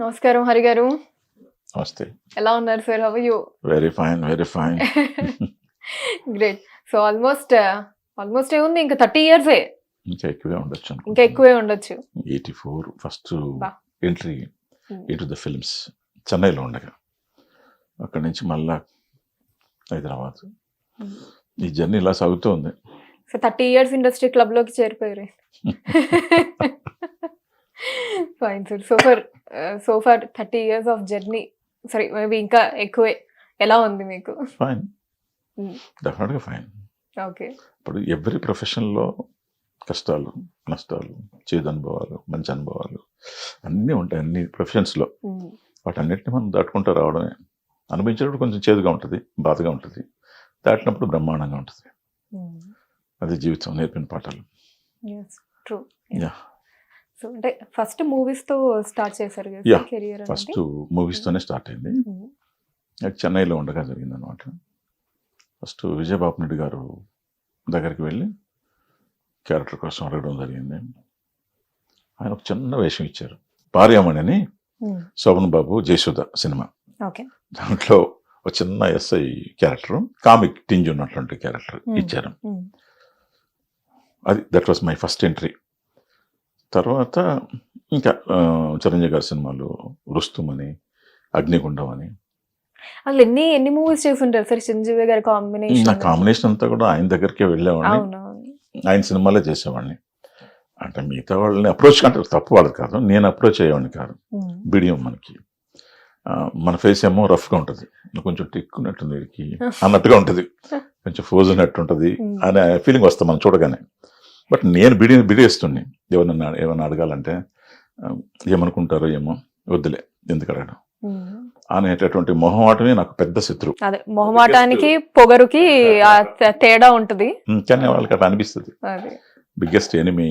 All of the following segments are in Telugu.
నమస్కారం హరి గారు. నమస్తే. ఎలా ఉన్నారు sir? How you very fine very fine great so almost almost ఏముంది ఇంకా థర్టీ ఇయర్స్ ఇంకా ఎక్కువే ఉండొచ్చు ఇంకా ఎక్కువే ఉండొచ్చు. Eighty four first. ఎంట్రీ. ఇటు ద ఫిల్మ్స్ చెన్నైలో ఉండగా. అక్కడి నుంచి మళ్ళా హైదరాబాద్. Hmm. ఈ జర్నీ ఇలా సాగుతోంది సో థర్టీ ఇయర్స్ ఇండస్ట్రీ క్లబ్లోకి చేరిపోయారు. Fine sir so far so far thirty years of journey సరే మేబీ ఇంకా ఎక్కువే. ఎలా ఉంది మీకు? Fine Hmm. డెఫినెట్గా ఫైన్ ఓకే ఇప్పుడు ఎవ్రీ ప్రొఫెషన్లో కష్టాలు నష్టాలు చేదు అనుభవాలు మంచి అనుభవాలు అన్నీ ఉంటాయి అన్ని ప్రొఫెషన్స్లో వాటన్నిటిని మనం దాటుకుంటూ రావడమే. అనుభవించేటప్పుడు కొంచెం చేదుగా ఉంటుంది బాధగా ఉంటుంది. దాటినప్పుడు బ్రహ్మాండంగా ఉంటుంది. అది జీవితం నేర్పిన పాఠాలు. యా సో అంటే ఫస్ట్ మూవీస్తో స్టార్ట్ చేశారు కదా Yeah, కెరియర్ ఫస్ట్ మూవీస్తోనే స్టార్ట్ అయింది. అది చెన్నైలో ఉండగా జరిగింది అనమాట ఫస్ట్ విజయబాబు నాయుడు గారు దగ్గరికి వెళ్ళి క్యారెక్టర్ కోసం అడగడం జరిగింది. ఆయన ఒక చిన్న వేషం ఇచ్చారు. భార్యామణి అని శోభన్ బాబు జయసుధ సినిమా. దాంట్లో ఒక చిన్న ఎస్ఐ క్యారెక్టర్ కామిక్ టింజ్ ఉన్నటువంటి క్యారెక్టర్ Hmm. ఇచ్చారు. అది that was my first entry తర్వాత ఇంకా చిరంజీవి గారి సినిమాలు రుస్తుం అని అగ్నిగుండం అని. అసలు ఎన్ని ఎన్ని మూవీస్ చేస్తుంటారు? సార్ చిరంజీవి గారి నా కాంబినేషన్ కాంబినేషన్ అంతా కూడా ఆయన దగ్గరికే వెళ్ళేవాడిని. ఆయన సినిమాలే చేసేవాడిని. అంటే మిగతా వాళ్ళని అప్రోచ్ అంటే తప్పు వాళ్ళది కాదు. నేను అప్రోచ్ అయ్యేవాడిని కాదు. బిడియం మనకి. మన ఫేస్ ఏమో రఫ్గా ఉంటుంది. కొంచెం టిక్కున్నట్టుంది వీడికి. అన్నట్టుగా ఉంటుంది. కొంచెం ఫోజ్ ఉన్నట్టు ఉంటుంది. అనే ఫీలింగ్ వస్తుంది మనం చూడగానే. బట్ నేను బిడి బిడియేస్తుంది ఎవరన్నా ఏమన్నా అడగాలంటే ఏమనుకుంటారో ఏమో వద్దులే ఎందుకు అడగడం. అనేటటువంటి మొహమాటమే నాకు పెద్ద శత్రువు అదే మొహమాటానికి పొగరుకి తేడా ఉంటది. కానీ వాళ్ళకి అట్లా అనిపిస్తుంది. అది. Biggest enemy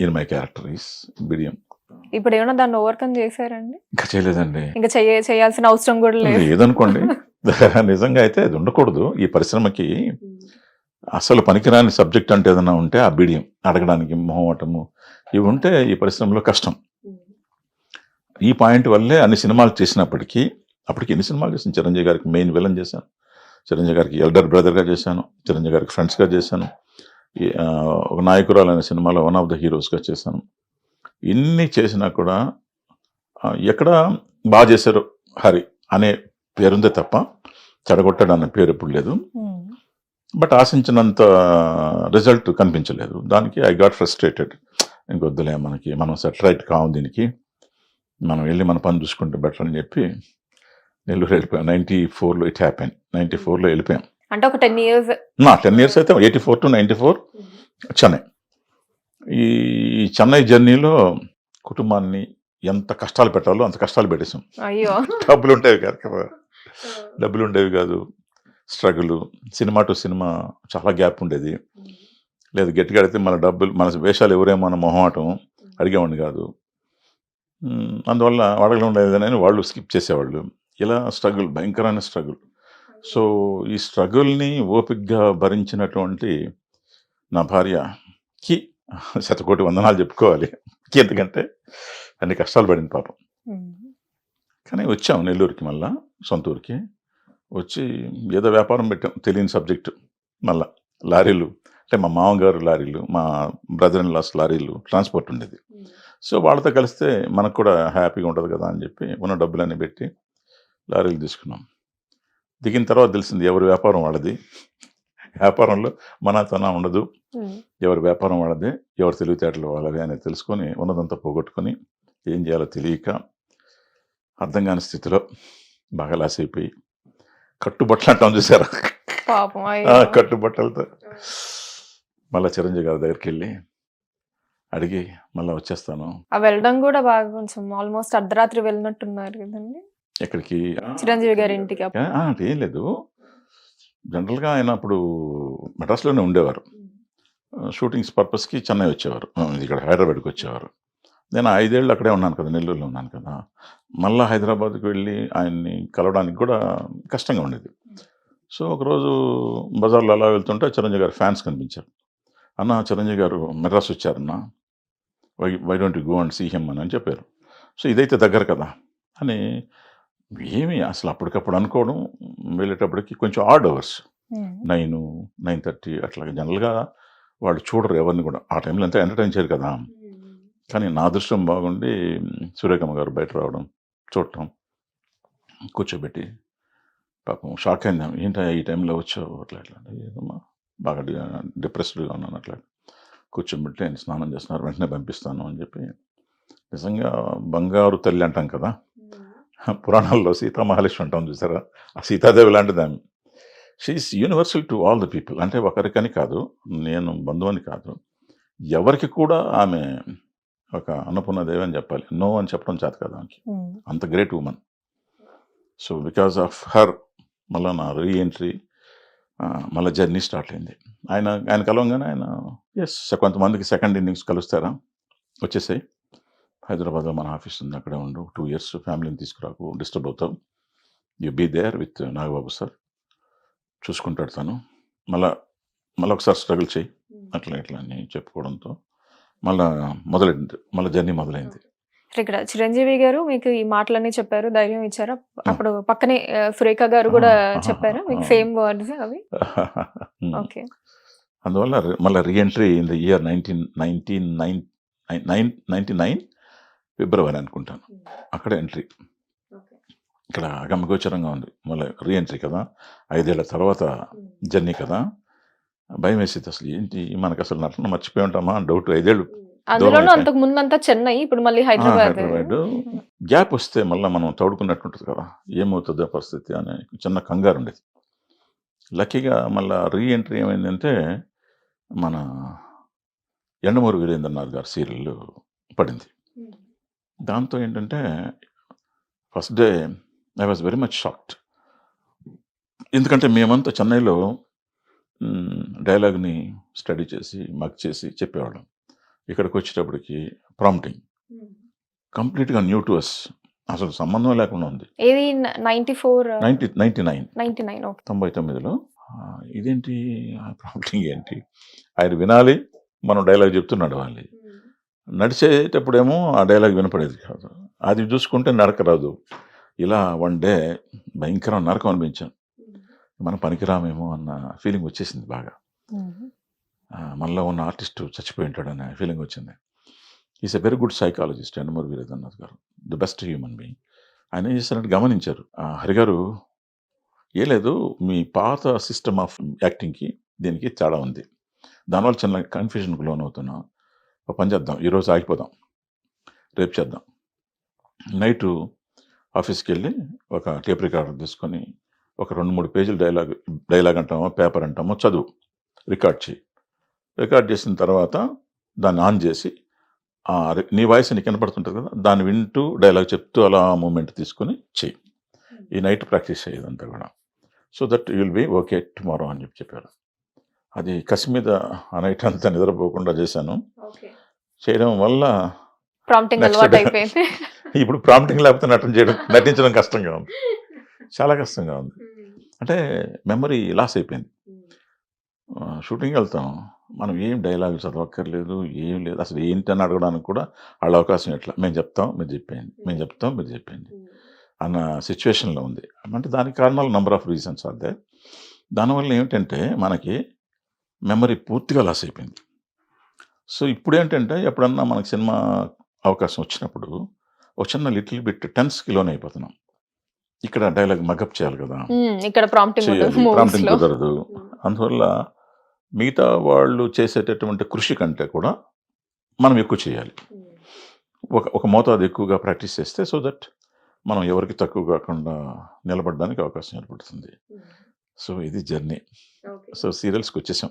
in my character is బిడియం. ఇప్పుడు ఏమైనా దాన్ని ఓవర్కమ్ చేశారండి? ఇంకా చేయలేదండి. ఇంకా చేయాల్సిన అవసరం కూడా లేదు. లేదనుకోండి. నిజంగా అయితే అది ఉండకూడదు. ఈ పరిశ్రమకి అసలు పనికిరాని సబ్జెక్ట్ అంటే ఏదైనా ఉంటే ఆ బిడియం అడగడానికి మొహమాటము ఇవి ఉంటే ఈ పరిశ్రమలో కష్టం. ఈ పాయింట్ వల్లే అన్ని సినిమాలు చేసినప్పటికీ అప్పటికి ఎన్ని సినిమాలు చేశాను? చిరంజీవి గారికి మెయిన్ విలన్ చేశాను. చిరంజీవి గారికి ఎల్డర్ బ్రదర్గా చేశాను. చిరంజీవి గారికి ఫ్రెండ్స్గా చేశాను. ఒక నాయకురాలు అనే సినిమాలో వన్ ఆఫ్ ద హీరోస్గా చేశాను. ఇన్ని చేసినా కూడా ఎక్కడ బాగా చేశారు హరి అనే పేరుందే తప్ప చెడగొట్టాడు అన్న పేరు ఎప్పుడు లేదు. బట్ ఆశించినంత రిజల్ట్ కనిపించలేదు. దానికి ఐ గాట్ ఫ్రస్ట్రేటెడ్ ఇంకొద్దులే మనకి మనం సెటరైట్ కావు దీనికి. మనం వెళ్ళి మన పని చూసుకుంటే బెటర్ అని చెప్పి నెల్లూరు వెళ్ళిపోయాం. నైంటీ ఫోర్లో ఇట్ హ్యాపెన్ నైంటీ ఫోర్లో వెళ్ళిపోయాం. అంటే ఒక టెన్ ఇయర్స్ నా టెన్ ఇయర్స్ అయితే eighty four to ninety four Chennai ఈ చెన్నై జర్నీలో కుటుంబాన్ని ఎంత కష్టాలు పెట్టాలో అంత కష్టాలు పెట్టేసాం అయ్యో. డబ్బులు ఉండేవి కాదు కదా. డబ్బులు ఉండేవి కాదు. స్ట్రగుల్ సినిమా టు సినిమా చాలా గ్యాప్ ఉండేది. లేదు గట్టిగా అడిగితే మన డబ్బులు మన వేషాలు ఎవరేమో అన్న మొహమాటం అడిగేవాడిని కాదు. అందువల్ల అడగడం లేదని వాళ్ళు స్కిప్ చేసేవాళ్ళు. ఇలా స్ట్రగుల్ భయంకరమైన స్ట్రగుల్. సో ఈ స్ట్రగుల్ని ఓపిక్గా భరించినటువంటి నా భార్యకి శతకోటి వందనాలు చెప్పుకోవాలి. ఎందుకంటే అన్ని కష్టాలు పడింది పాపం. కానీ వచ్చాం నెల్లూరుకి మళ్ళా సొంత ఊరికి వచ్చి ఏదో వ్యాపారం పెట్టాం తెలియని సబ్జెక్టు మళ్ళా. లారీలు అంటే మా మామగారు లారీలు మా బ్రదర్ ఇన్ లాస్ లారీలు ట్రాన్స్పోర్ట్ ఉండేది. సో వాళ్ళతో కలిస్తే మనకు కూడా హ్యాపీగా ఉంటుంది కదా అని చెప్పి ఉన్న డబ్బులన్నీ పెట్టి లారీలు తీసుకున్నాం. దిగిన తర్వాత తెలిసింది ఎవరి వ్యాపారం వాళ్ళది. వ్యాపారంలో మన తన ఉండదు. ఎవరి వ్యాపారం వాళ్ళదే ఎవరి తెలివితేటలు వాళ్ళవే అనేది తెలుసుకొని ఉన్నదంతా పోగొట్టుకొని ఏం చేయాలో తెలియక అర్థం కాని స్థితిలో బాగా లాస్ అయిపోయి కట్టుబట్టలు అంటాం చూసారా? పాపం ఆ, అయ్యో. కట్టుబట్టలతో. మళ్ళీ చిరంజీవి గారి దగ్గరికి వెళ్ళి అడిగి మళ్ళీ వచ్చేస్తాను. ఆ వెళ్ళడం కూడా బాగా కొంచెం ఆల్మోస్ట్ అర్ధరాత్రి వెళ్ళినట్టున్నారు కదండి. ఎక్కడికి? చిరంజీవి గారి ఇంటికి అప్పుడు. ఆ, అంటే ఏం లేదు. జనరల్గా ఆయన అప్పుడు మెడ్రాస్లోనే ఉండేవారు. షూటింగ్స్ పర్పస్కి చెన్నై వచ్చేవారు. ఇక్కడ హైదరాబాద్కి వచ్చేవారు. నేను ఐదేళ్ళు అక్కడే ఉన్నాను కదా నెల్లూరులో ఉన్నాను కదా. మళ్ళీ హైదరాబాద్కి వెళ్ళి ఆయన్ని కలవడానికి కూడా కష్టంగా ఉండేది. సో ఒకరోజు బజార్లో అలా వెళ్తుంటే చిరంజీవి గారు ఫ్యాన్స్ కనిపించారు. అన్న చిరంజీవి గారు Madras వచ్చారన్న? Why why don't go and see him అని అని చెప్పారు. సో ఇదైతే దగ్గర కదా అని ఏమి అసలు అప్పటికప్పుడు అనుకోవడం వెళ్ళేటప్పటికి కొంచెం odd hours. Nine nine thirty అట్లా జనరల్గా వాళ్ళు చూడరు ఎవరిని కూడా. ఆ టైంలో అంతా ఎంటర్టైన్ చేయరు కదా. కానీ నా అదృష్టం బాగుండి సూర్యకమ్మ గారు బయట రావడం చూడటం కూర్చోబెట్టి పాపం షాక్ అయిందాం ఏంటో ఈ టైంలో వచ్చావు? అట్లా అంటే, ఏదమ్మా బాగా డిప్రెస్డ్గా ఉన్నాను అట్లా. కూర్చోబెట్టి ఆయన స్నానం చేస్తున్నారు వెంటనే పంపిస్తాను అని చెప్పి. నిజంగా బంగారు తల్లి అంటాం కదా. పురాణాల్లో సీతా మహాలక్ష్మి అంటాం చూసారా? ఆ సీతాదేవి లాంటిది ఆమె. She is universal to all the people అంటే ఒకరికని కాదు నేను బంధువని కాదు ఎవరికి కూడా ఆమె ఒక అన్నపూర్ణదేవి అని చెప్పాలి? నో అని చెప్పడం చేత కదా. అంత great women. So because of her మళ్ళీ నా రీఎంట్రీ మళ్ళీ జర్నీ స్టార్ట్ అయింది. ఆయన ఆయన కలవంగానే ఆయన ఎస్ కొంతమందికి సెకండ్ ఇన్నింగ్స్ కలుస్తారా? వచ్చేసాయి. హైదరాబాద్లో మన ఆఫీస్ ఉంది అక్కడే ఉండు. టూ ఇయర్స్ ఫ్యామిలీని తీసుకురాకు డిస్టర్బ్ అవుతావు. You be there with Nagababu sir. చూసుకుంటాడు తను. మళ్ళా మళ్ళీ ఒకసారి స్ట్రగుల్ చేయి. అట్లా ఇట్లా అని చెప్పుకోవడంతో. మళ్ళా మొదలైంది మళ్ళీ జర్నీ మొదలైంది. ఇక్కడ చిరంజీవి గారు మీకు ఈ మాటలన్నీ చెప్పారు ధైర్యం ఇచ్చారా. అప్పుడు పక్కనే సురేఖ గారు కూడా చెప్పారా మీకు. సేమ్ వర్డ్స్ అవి. ఓకే. అందువల్ల మళ్ళీ reentry in the year nineteen nineteen nine nine ninety nine February అనుకుంటాను. అక్కడ ఎంట్రీ. ఇక్కడ అగమగోచరంగా ఉంది. మళ్ళీ రీఎంట్రీ కదా ఐదేళ్ళ తర్వాత జర్నీ కదా. భయం వేసేది అసలు. ఏంటి? మనకు అసలు నటన మర్చిపోయి ఉంటామా? డౌట్ ఐదేళ్ళు అందులోనూ. అంతకు ముందంతా చెన్నై ఇప్పుడు మళ్ళీ హైదరాబాద్. గ్యాప్ వస్తే మళ్ళీ మనం తోడుకున్నట్టుంటుంది కదా. ఏమవుతుందో పరిస్థితి అనే చిన్న కంగారు ఉండేది. లక్కీగా మళ్ళీ రీఎంట్రీ ఏమైందంటే మన ఎండమూరు వీరేంద్రనాథ్ గారి సీరియల్ పడింది. దాంతో ఏంటంటే first day I was very much shocked ఎందుకంటే మేమంతా చెన్నైలో డైలాగ్ని స్టడీ చేసి మగ్ చేసి చెప్పేవాళ్ళం. ఇక్కడికి వచ్చేటప్పటికి ప్రాంప్టింగ్ కంప్లీట్గా న్యూ టు అస్. అసలు సంబంధం లేకుండా ఉంది. ఏది? Ninety four ninety ninety nine. Ninety nine తొంభై తొమ్మిదిలో. ఇదేంటి? ప్రాంప్టింగ్ ఏంటి? ఆయన వినాలి మనం డైలాగ్ చెప్తూ నడవాలి నడిచేటప్పుడేమో ఆ డైలాగ్ వినపడేది కాదు. అది చూసుకుంటే నడక రాదు. ఇలా వన్ డే భయంకరం నరకం అనిపించాను. మనం పనికిరామేమో అన్న ఫీలింగ్ వచ్చేసింది బాగా. మనలో ఉన్న ఆర్టిస్ట్ చచ్చిపోయి ఉంటాడు అనే ఫీలింగ్ వచ్చింది. Is a very good psychologist Yandamuri Veerendranath garu. The best human being ఆయన ఏం చేశారంటే గమనించారు. ఆ, హరి గారు ఏ లేదు మీ పాత సిస్టమ్ ఆఫ్ యాక్టింగ్కి దీనికి తేడా ఉంది. దానివల్ల చిన్న కన్ఫ్యూజన్కి లోన్ అవుతున్నాం ఒక పని చేద్దాం ఈరోజు ఆగిపోదాం. రేపు చేద్దాం. నైటు ఆఫీస్కి వెళ్ళి ఒక టేప్ రికార్డర్ తీసుకొని ఒక రెండు మూడు పేజీలు డైలాగ్ డైలాగ్ అంటామో పేపర్ అంటామో చదువు. రికార్డ్ చేయి. రికార్డ్ చేసిన తర్వాత దాన్ని ఆన్ చేసి నీ వాయిస్ నీకు వినపడుతుంటుంది కదా దాన్ని వింటూ డైలాగ్ చెప్తూ అలా మూమెంట్ తీసుకొని చెయ్యి ఈ నైట్ ప్రాక్టీస్ అయ్యేదంతా కూడా. So that will be okay tomorrow అని చెప్పి చెప్పారు. అది కసి మీద ఆ నైట్ అంతా నిద్రపోకుండా చేశాను. చేయడం వల్ల ఇప్పుడు ప్రాంప్టింగ్ లేకపోతే నటన చేయడం నటించడం కష్టంగా ఉంది. చాలా కష్టంగా ఉంది. అంటే మెమరీ లాస్ అయిపోయింది. షూటింగ్ వెళ్తాం. మనం ఏం డైలాగ్ చదవక్కర్లేదు ఏం లేదు. అసలు ఏంటి అని అడగడానికి కూడా వాళ్ళ అవకాశం ఎట్లా? మేము చెప్తాం మీరు చెప్పేయండి. మేము చెప్తాం మీరు చెప్పేయండి అన్న సిచ్యువేషన్లో ఉంది. అంటే దానికి కారణాలు నెంబర్ ఆఫ్ రీజన్స్ అదే దానివల్ల ఏమిటంటే మనకి మెమరీ పూర్తిగా లాస్ అయిపోయింది. సో ఇప్పుడు ఏంటంటే ఎప్పుడన్నా మనకి సినిమా అవకాశం వచ్చినప్పుడు ఒక చిన్న లిటిల్ బిట్ టెన్స్కి లోన్ అయిపోతున్నాం. ఇక్కడ డైలాగ్ మగప్ చేయాలి కదా. ఇక్కడ ప్రాంప్టింగ్ కుదరదు. అందువల్ల మిగతా వాళ్ళు చేసేటటువంటి కృషి కంటే కూడా మనం ఎక్కువ చేయాలి. ఒక ఒక మోతాదు ఎక్కువగా ప్రాక్టీస్ చేస్తే సో దట్ మనం ఎవరికి తక్కువ కాకుండా నిలబడడానికి అవకాశం ఏర్పడుతుంది. సో ఇది జర్నీ సో సీరియల్స్కి వచ్చేసాం.